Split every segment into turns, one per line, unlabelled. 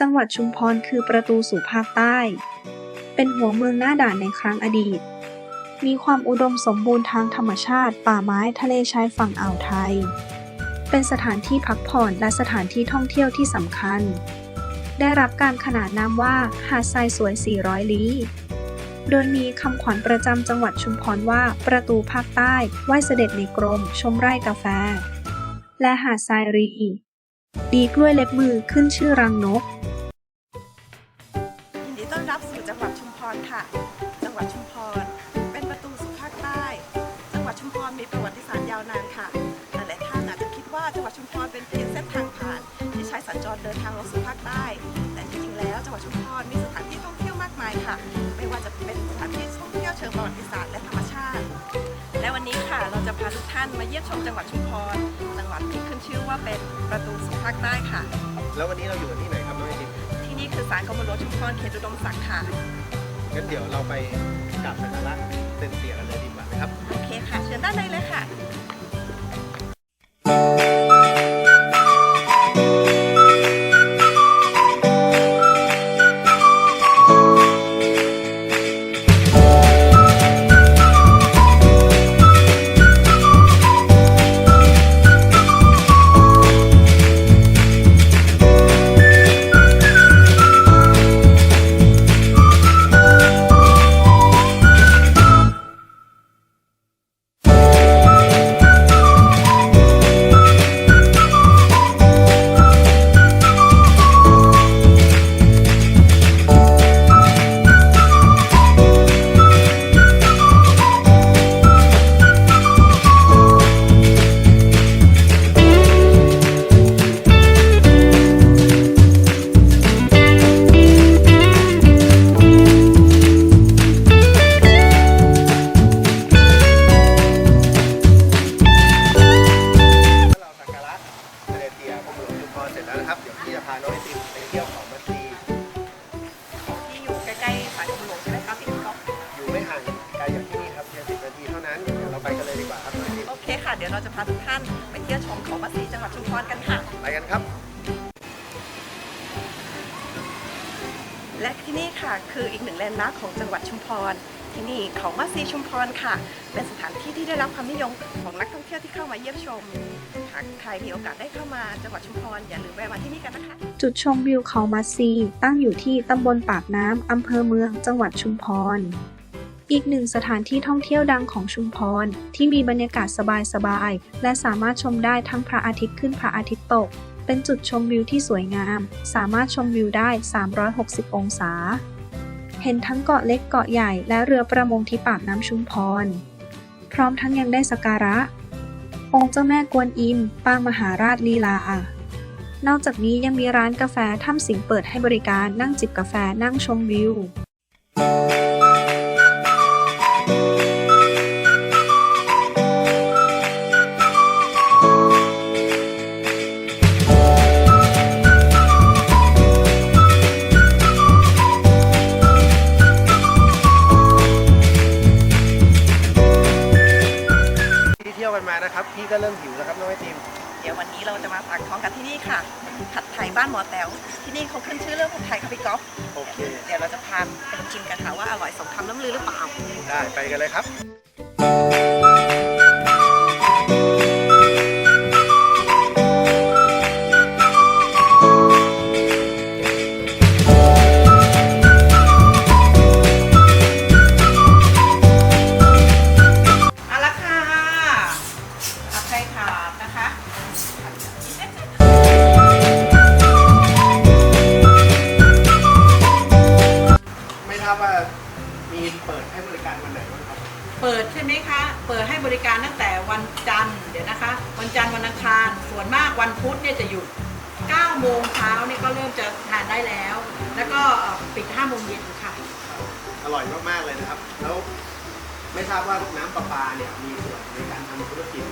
จังหวัดชุมพรคือประตูสู่ภาคใต้ เป็นหัวเมืองหน้าด่านในครั้งอดีต มีความอุดมสมบูรณ์ทางธรรมชาติ ป่าไม้ทะเลชายฝั่งอ่าวไทย เป็นสถานที่พักผ่อนและสถานที่ท่องเที่ยวที่สำคัญ ได้รับการขนานนามว่าหาดทรายสวย 400 ลี้โดยมีคำขวัญประจำจังหวัดชุมพรว่าประตูภาคใต้ไหวเสด็จในกรม ชมไร่กาแฟ และหาดทรายรี ดีกล้วยเล็บมือขึ้นชื่อรังนก
ยินดีต้อนรับสู่จังหวัดชุมพรค่ะ จังหวัดชุมพร เป็นประตูสู่ภาคใต้ จังหวัดชุมพรมีประวัติศาสตร์ยาวนานค่ะหลายๆท่านอาจจะคิดว่าจังหวัดชุมพรเป็นเพียงเส้นทางผ่าน ที่ใช้สัญจรเดินทางลงสู่ภาคใต้าจะพาทุกท่านมาเยี่ยมชมจังหวัดชุมพร จังหวัดที่ขึ้นชื่อว่าเป็นประตูสู่ภาคใต้ค่ะ
แล้ววันนี้เราอยู่กันที่ไหนครับน้องไอติม
ที่นี่คือศาลกรมหลวงชุมพรเขตอุดมศักดิ์ค่ะ
งั้นเดี๋ยวเราไปกราบสักการะเต็นเตียกันเลยดีกว่านะครับ
โอเคค่ะ เชิญด้านในเลยค่ะ
เค
ค่ะ
เดี๋ยวเรา
จะพาทุกท่านไปเที่ยวชมเขามัดสีจังหวัดชุมพรกันค่ะ
ไปกันครับ
และที่นี่ค่ะคืออีกหนึ่งแลนด์มาร์คของจังหวัดชุมพร ที่นี่เขามัดซีชุมพรค่ะ เป็นสถานที่ที่ได้รับความนิยมของนักท่องเที่ยวที่เข้ามาเยี่ยมชม หากใครมีโอกาสได้เข้ามาจังหวัดชุมพรอย่าลืมแวะมาที่นี่กันนะคะ
จุดชมวิวเขามัดซีตั้งอยู่ที่ตำบลปากน้ำอำเภอเมืองจังหวัดชุมพร อีกหนึ่งสถานที่ท่องเที่ยวดังของชุมพร ที่มีบรรยากาศสบายๆ และสามารถชมได้ทั้งพระอาทิตย์ขึ้นพระอาทิตย์ตก เป็นจุดชมวิวที่สวยงาม สามารถชมวิวได้ 360 องศา เห็นทั้งเกาะเล็กเกาะใหญ่และเรือประมงที่ปากน้ำชุมพร พร้อมทั้งยังได้สักการะ องค์เจ้าแม่กวนอิมปางมหาราชลีลานอกจากนี้ยังมีร้านกาแฟถ้ำสิงเปิดให้บริการนั่งจิบกาแฟนั่งชมวิว
กันมานะครับ พี่ก็เริ่มหิวแล้วครับน้องไอติม
เดี๋ยววันนี้เราจะมาฝากท้องกันที่นี่ค่ะ ผัดไทยบ้านหมอแต๋วที่นี่เขาขึ้นชื่อเรื่องผัดไทยค่ะพี่ก๊อฟ
โอเค
เดี๋ยวเราจะพาไปชิมกันค่ะว่าอร่อยสมคำล้ำลือหรือเปล่า
ได้ไปกันเลยครับ ม่ทราบว่ามีเปิดให้บริการวันไหนบ้างครับ
เปิดใช่ไหมคะ เปิดให้บริการตั้งแต่วันจันทร์เดี๋ยวนะคะ วันจันทร์วันอังคาร ส่วนมากวันพุธเนี่ยจะหยุด9โมงเช้านี่ก็เริ่มจะทานได้แล้ว แล้วก็เอ่อปิด5โมงเย็นค่ะ
อร่อยมากๆเลยนะครับ แล้วไม่ทราบว่าน้ำประปาเนี่ยมีส่วนในการทำธุรกิจ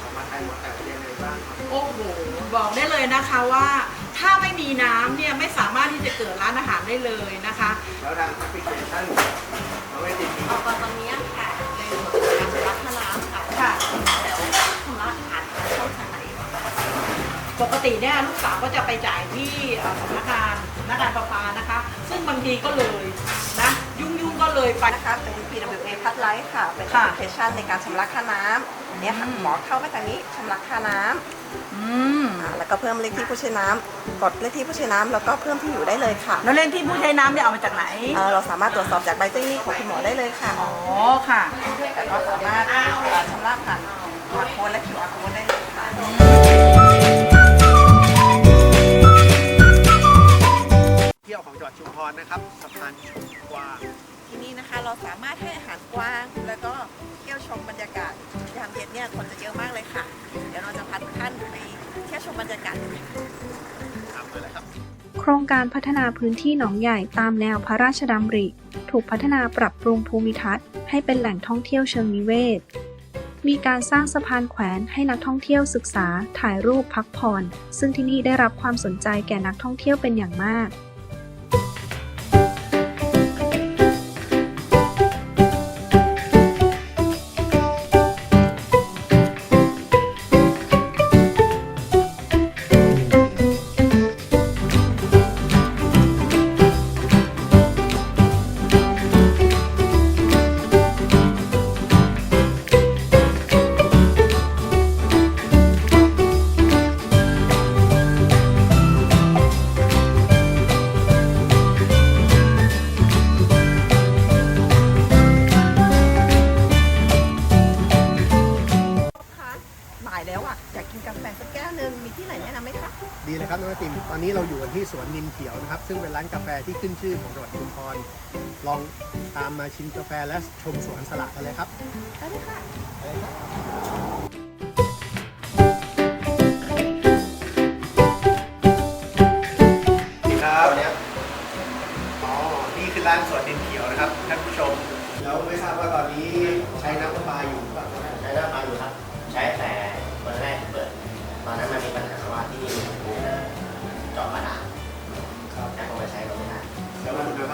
ของมาไทยหมดแต่ยังไงบ้างครับ
โอ้โห บอกได้เลยนะคะว่า ถ้าไม่มีน้ำเนี่ยไม่สามารถที่จะเกิดร้านอาหารได้เลยนะคะ
แล้วทางแอปพลิเคชันเราไม่ติดมี
เอาตอนตรงนี้ค่ะในส่วนของการชำระค่าน้ำค่ะ
ค่ะ
แล้วชำระผ่านทางช่องทางไหน
ปกติเนี่ยลูกสาวก็จะไปจ่ายที่เอ่อสำนักงานสำนักงานประปานะคะ ซึ่งบางทีก็เลยนะยุ่งยุ่งๆก็เลยไป
นะคะเป็น PWA พัดไลท์ค่ะ เป็นแอ
ค่ะ
ปพลิเคชันในการชำระค่าน้ำอันเนี้ยค่ะ
อืม
หมอเข้ามาทางนี้ชำระค่าน้ำ
อืม
อ่าแล้วก็เพิ่มเลขที่ผู้ใช้น้ำกดเลขที่ผู้ใช้น้ำแล้วก็เพิ่มที่อยู่ได้เลยค่ะ
แล้วเล่นที่ผู้ใช้น้ำเนี่ยเอามาจากไหน
เอ่อเราสามารถตรวจสอบจากใบเต้นนี้ของคุณหมอได้เลยค่ะ
อ๋อค่ะ
แต่ก็สามารถเอ่อชำระผ่านสมาร์ทโค้ดและ QR code ได้เลยค่ะ
เที่ยวของจังหวัดชุมพรนะครับสะพานชุมกวาง
ที่นี่นะคะเราสามารถให้อาหารกว้าง แล้วก็เที่ยวชมบรรยากาศยามเย็นเนี่ยคนจะเยอะมากเลยค่ะเดี๋ยวเราจะ ค
ร
งการพัฒนาพื้นที่หนองใหญ่ตามแนวพระราชดำริ ถูกพัฒนาปรับปรุงภูมิทัศน์ ให้เป็นแหล่งท่องเที่ยวเชิงนิเวศ มีการสร้างสะพานแขวนให้นักท่องเที่ยวศึกษา ถ่ายรูปพักผ่อน ซึ่งที่นี่ได้รับความสนใจแก่นักท่องเที่ยวเป็นอย่างมาก
เลยครับน้องติมตอนนี้เราอยู่กันที่สวนนินเขียวนะครับ ซึ่งเป็นร้านกาแฟที่ขึ้นชื่อของจังหวัดชุมพรลองตามมาชิมกาแฟและชมสวนสละกันเลยครับ
ไป
เล
ยค่ะ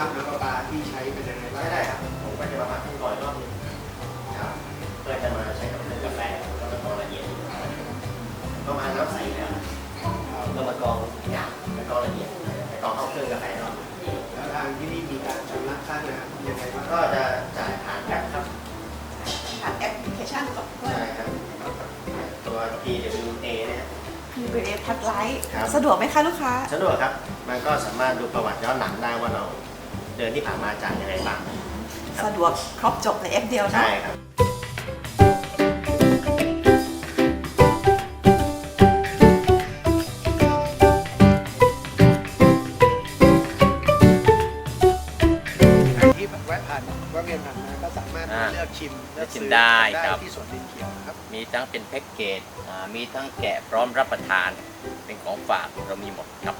คุณภาพน้ำประปาที่ใช้เป็นยังไงบ้าง
ไม่ได้ครับ ผมก็จะมาหมักทุกร้อยรอบนึงครับเพื่อจะมาใช้กับเครื่องกาแฟก็จะต้องละเอียดประมาณน้ำใสแล้วก็มากรองหยาบแล้วก็ละเอียดแล้วก็เข้าเครื่องกาแฟรอบนึง
แล้วทางที่นี่มีการชำระค่าน้ำยังไงบ้าง
ก็จะจ่ายผ่านแอปครับ
ผ่านแอปพลิเคชันกับ
ใช่ครับตัว PWA เนี่ย
PWA พัดไลท์
ครับ
สะดวกไหมคะลูกค้า
สะดวกครับ มันก็สามารถดูประวัติย้อนหลังได้ว่าเรา เดินที่ผ่านมาจ่ายยังไงบ้าง
สะดวกครบจบในแอปเดียวนะ
ใช่ครับ
ใครที่แวะผ่านแวะเวียนผ่านมาก็สามารถ
อ่า
เลือกชิมเลือก
ชิม
ซื้อ
ได้
ได้
ครับ
ที่สวนดินเขียวนะครับ
มีทั้งเป็นแพ็กเกจอ่ามีทั้งแกะพร้อมรับประทาน เป็นของฝากเรามีหมดครับ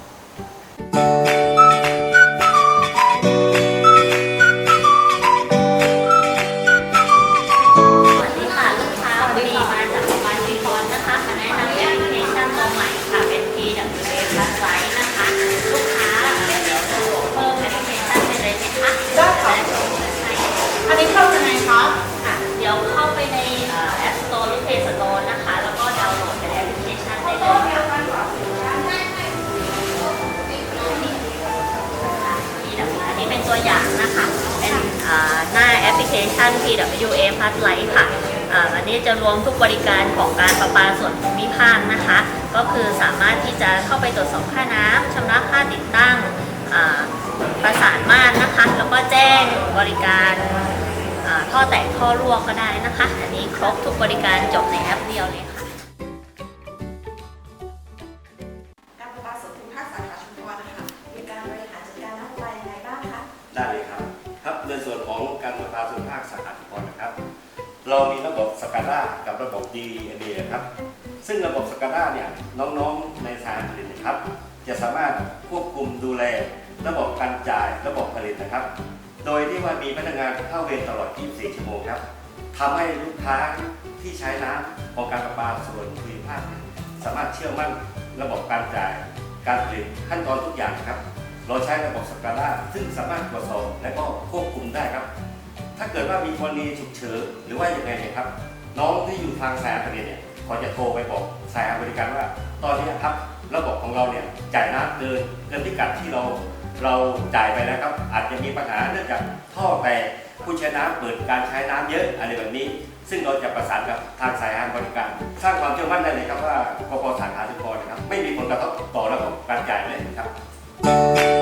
น PWA Plus Lite ค่ะอัน
นี้
จะรวมทุกบริการของการประปาส่วนภูมิภาคนะคะ ก็คือสามารถที่จะเข้าไปตรวจสอบค่าน้ำชำระค่าติดตั้งประสานม่านนะคะ แล้วก็แจ้งบริการท่อแตกท่อรั่วก็ได้นะคะ อันนี้ครบทุกบริการจบในแอปเดียวเลย
กา
d ากับระบบ DNA ครับ ซึ่งระบบสกา d าเนี่ยน้องๆในสายผลิตนะครับ จะสามารถควบคุมดูแล ระบบการจ่ายระบบผลิตนะครับ โดยที่ว่ามีพนักงานเข้าเวรตลอด 24 ชั่วโมงครับทำให้ลูกค้าที่ใช้น้ำของการประปาส่วนภูมิภาคสามารถเชื่อมั่นระบบการจ่ายการผลิตขั้นตอนทุกอย่างครับ เราใช้ระบบสกา d าซึ่งสามารถตรวจสอบและก็ควบคุมได้ครับ ถ้าเกิดว่ามีกรณีฉุกเฉินหรือว่าอย่างไรเนี่ยครับ น้องที่อยู่ทางสายอัปเดตเนี่ยเขาจะโทรไปบอกสายบริการว่า ตอนนี้ครับระบบของเราเนี่ยจ่ายน้ำเกินเกินพิกัดที่เราเราจ่ายไปแล้วครับ อาจจะมีปัญหาเนื่องจากท่อแตกผู้ใช้น้ำเปิดการใช้น้ำเยอะอะไรแบบนี้ ซึ่งเราจะประสานกับทางสายงานบริการ สร้างความเชื่อมั่นได้เลยครับว่ากพสาขาสุกรนะครับ ไม่มีผลกระทบต่อระบบการจ่ายเลยครับ